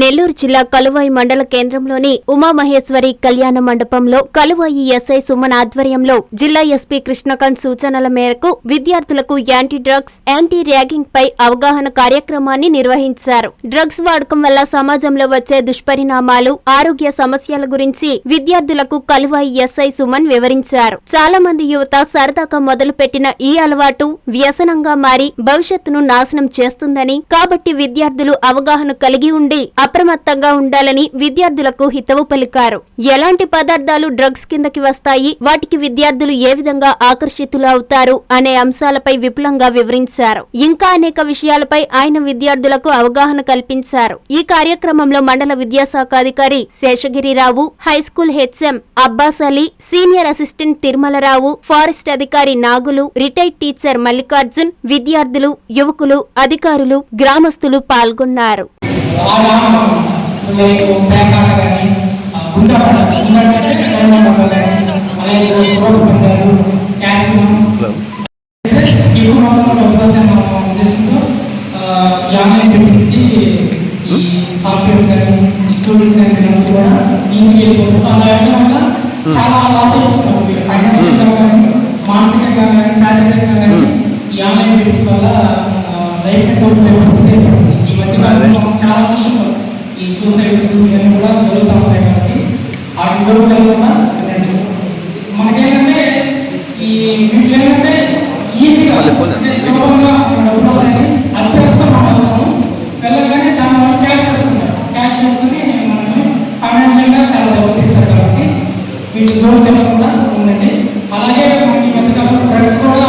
నెల్లూరు జిల్లా కలువాయి మండల కేంద్రంలోని ఉమామహేశ్వరి కళ్యాణ మండపంలో కలువాయి ఎస్ఐ సుమన్ ఆధ్వర్యంలో జిల్లా ఎస్పీ కృష్ణకాంత్ సూచనల మేరకు విద్యార్థులకు యాంటీ డ్రగ్స్ యాంటీ ర్యాగింగ్ పై అవగాహన కార్యక్రమాన్ని నిర్వహించారు. డ్రగ్స్ వాడకం వల్ల సమాజంలో వచ్చే దుష్పరిణామాలు ఆరోగ్య సమస్యల గురించి విద్యార్థులకు కలువాయి ఎస్ఐ సుమన్ వివరించారు. చాలా మంది యువత సరదాగా మొదలుపెట్టిన ఈ అలవాటు వ్యసనంగా మారి భవిష్యత్తును నాశనం చేస్తుందని కాబట్టి విద్యార్థులు అవగాహన కలిగి ఉండి అప్రమత్తంగా ఉండాలని విద్యార్థులకు హితవు పలికారు. ఎలాంటి పదార్థాలు డ్రగ్స్ కిందకి వస్తాయి? వాటికి విద్యార్థులు ఏ విధంగా ఆకర్షితులు అవుతారు? అనే అంశాలపై విపులంగా వివరించారు. ఇంకా అనేక విషయాలపై ఆయన విద్యార్థులకు అవగాహన కల్పించారు. ఈ కార్యక్రమంలో మండల విద్యాశాఖ అధికారి Seshagiri Rao high school H M Abbas Ali senior assistant Tirumala Rao forest అధికారి నాగులు రిటైర్డ్ టీచర్ మల్లికార్జున్ విద్యార్థులు యువకులు అధికారులు గ్రామస్తులు పాల్గొన్నారు. ఆడ లైక్ బ్యాంక్ ఆట కానీ గుండపడ గుండపడ డైమండ్ కానీ అలాగే రోడ్ పందాలు క్యాసినో ఎక్కువ మొత్తంలో డబ్బు వస్తాయని మనం ఉద్దేశంతో ఈ ఆన్లైన్ ఈ సాఫ్ట్వేర్స్ కానీ స్టూడెంట్స్ కానీ వీళ్ళంతా కూడా ఈజీగా అలా వెళ్ళడం వల్ల చాలా లాస్ అయిపోతున్నారు ఫైనాన్షియల్గా కానీ మానసికంగా కానీ శారీరకంగా కానీ ఈ ఆన్లైన్ బెట్టింగ్స్ వల్ల లైఫ్ కోల్పోయే పరిస్థితి మధ్య మనం చాలా చూస్తున్నాం. ఈ సూసైడ్స్ ఇవన్నీ కూడా జరుగుతూ ఉంటాయి కాబట్టి వాటిని జరగకుండా వినండి. మనకేంటంటే ఈ వీటిలో ఏంటంటే ఈజీగా సులభంగా మన డబ్బులు వస్తాయని అత్యవస్థ మాట్లాడతాము వెళ్ళగానే దాని వల్ల క్యాష్ చేసుకుంటారు క్యాష్ చేసుకుని మనల్ని ఫైనాన్షియల్గా చాలా దెబ్బతీస్తారు కాబట్టి వీటి జోడు వెళ్ళకుండా ఉండండి అలాగే మనకి ఈ మధ్యకాలంలో డ్రగ్స్ కూడా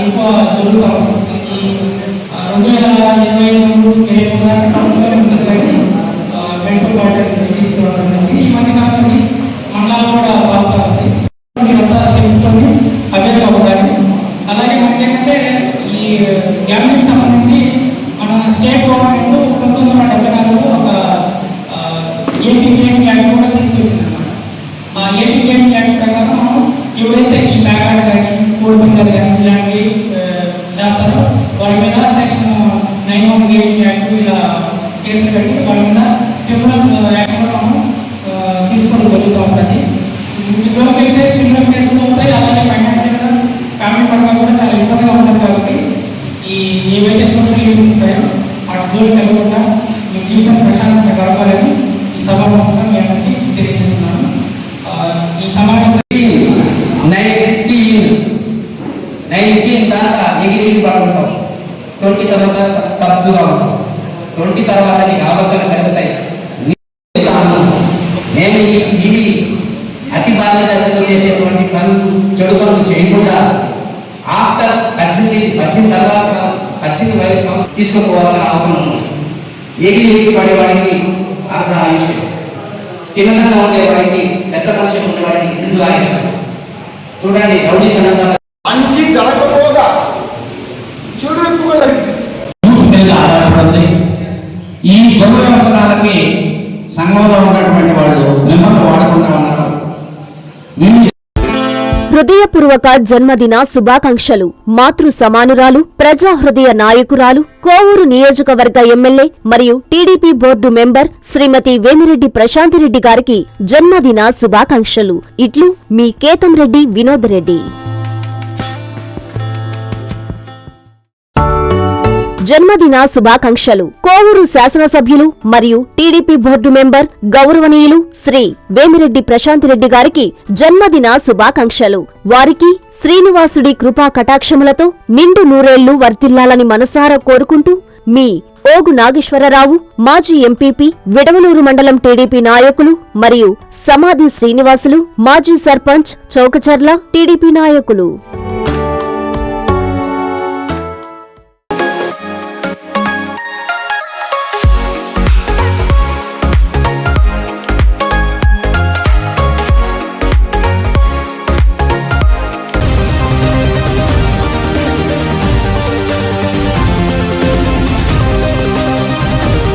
ఎక్కువ జరుగుతూ ఉంటుంది ఈ ఆ, రెండు వేల ఇరవై మూడు ఇరవై మూడు దాకా టౌన్లోనే ఉంటుంది కానీ మెట్రోపాలిటన్ సిటీస్లో ఉంటుంది ఈ మధ్యకాలంలో ఇది మండలాలు కూడా బాగుతూ ఉంది మీరంతా తెలుసుకొని అవేర్ అవ్వాలి అలాగే మనకి ఏంటంటే ఈ గ్యామ్లింగ్ సంబంధించి మన స్టేట్ గవర్నమెంట్ పంతొమ్మిది వందల డెబ్బై నాలుగులో ఒక ఏపీ గేమ్ యాక్ట్ కూడా తీసుకొచ్చింది అనమాట ఆ ఏపీ గేమ్ యాక్ట్ ప్రకారం మనం ఎవరైతే ఈ ప్యాకాట్ కానీ కోడి పందాలు కానీ ఇలాంటివి చేస్తారో వాళ్ళ మీద section nine one game act ఇలా కేసులు పెట్టి వాళ్ళ మీద క్రిమినల్ యాక్షన్ కూడా మనం తీసుకోవడం జరుగుతూ ఉంటుంది. ఉద్యోగం వెళ్తే క్రిమినల్ కేసులు అవుతాయి అలాగే ఫైనాన్షియల్గా ఫ్యామిలీ పరంగా కూడా చాలా ఇబ్బందిగా ఉంటుంది కాబట్టి ఈ ఏవైతే సోషల్ యూనిట్స్ ఉంటాయో వాటి జోలికి వెళ్ళకుండా మీ జీవితం ప్రశాంతంగా గడపాలని ఈ సభాముఖంగా మీ అందరికీ తెలియజేస్తున్నాను. ఈ సమావేశం నైన్టీన్ నైన్టీన్ దాకా ఎగిరి పడుకుంటాం ట్వంటీ తర్వాత తప్పుగా ఉంటాం. ట్వంటీ తర్వాత నీకు ఆలోచన పెరుగుతాయి నేను ఈ- ఇవి అతి బాధ్యతతో చేసేటువంటి పనులు చెడు పనులు చేయకుండా ఆఫ్టర్ పద్దెనిమిది పద్దెనిమిది తర్వాత పద్దెనిమిది వయసు సంవత్సరం తీసుకుపోవాల్సిన అవసరం ఉంది. ఎగిరి ఎగిరి పడేవాడికి అర్ధ ఆయుష్ స్థిరంగా ఉండేవాడికి పెద్ద మనిషి ఉండేవాడికి ముందు ఆయుష్ చూడండి రౌడీతనంగా మంచి జరగకపోగా చెడు మీద ఆధారపడింది ఈ వ్యవసరాలకి సంఘంలో ఉన్నటువంటి వాళ్ళు మిమ్మల్ని హృదయపూర్వక జన్మదిన శుభాకాంక్షలు. మాతృ సమానురాలు ప్రజా హృదయ నాయకురాలు కోవూరు నియోజకవర్గ ఎమ్మెల్యే మరియు TDP board member Srimati Vemireddy Prashanthi Reddy గారికి జన్మదిన శుభాకాంక్షలు. ఇట్లు మీ కేతంరెడ్డి వినోద్ రెడ్డి జన్మదిన శుభాకాంక్షలు. కోవూరు శాసనసభ్యులు మరియు టీడీపీ బోర్డు మెంబర్ గౌరవనీయులు శ్రీ వేమిరెడ్డి ప్రశాంత్ రెడ్డి గారికి జన్మదిన శుభాకాంక్షలు. వారికి శ్రీనివాసుడి కృపా కటాక్షములతో నిండు నూరేళ్ళు వర్ధిల్లాలని మనసారా కోరుకుంటూ మీ ఓగు నాగేశ్వరరావు మాజీ ఎంపీపీ విడవలూరు మండలం టీడీపీ నాయకులు మరియు సమాధి శ్రీనివాసులు మాజీ సర్పంచ్ చౌకచర్ల టీడీపీ నాయకులు.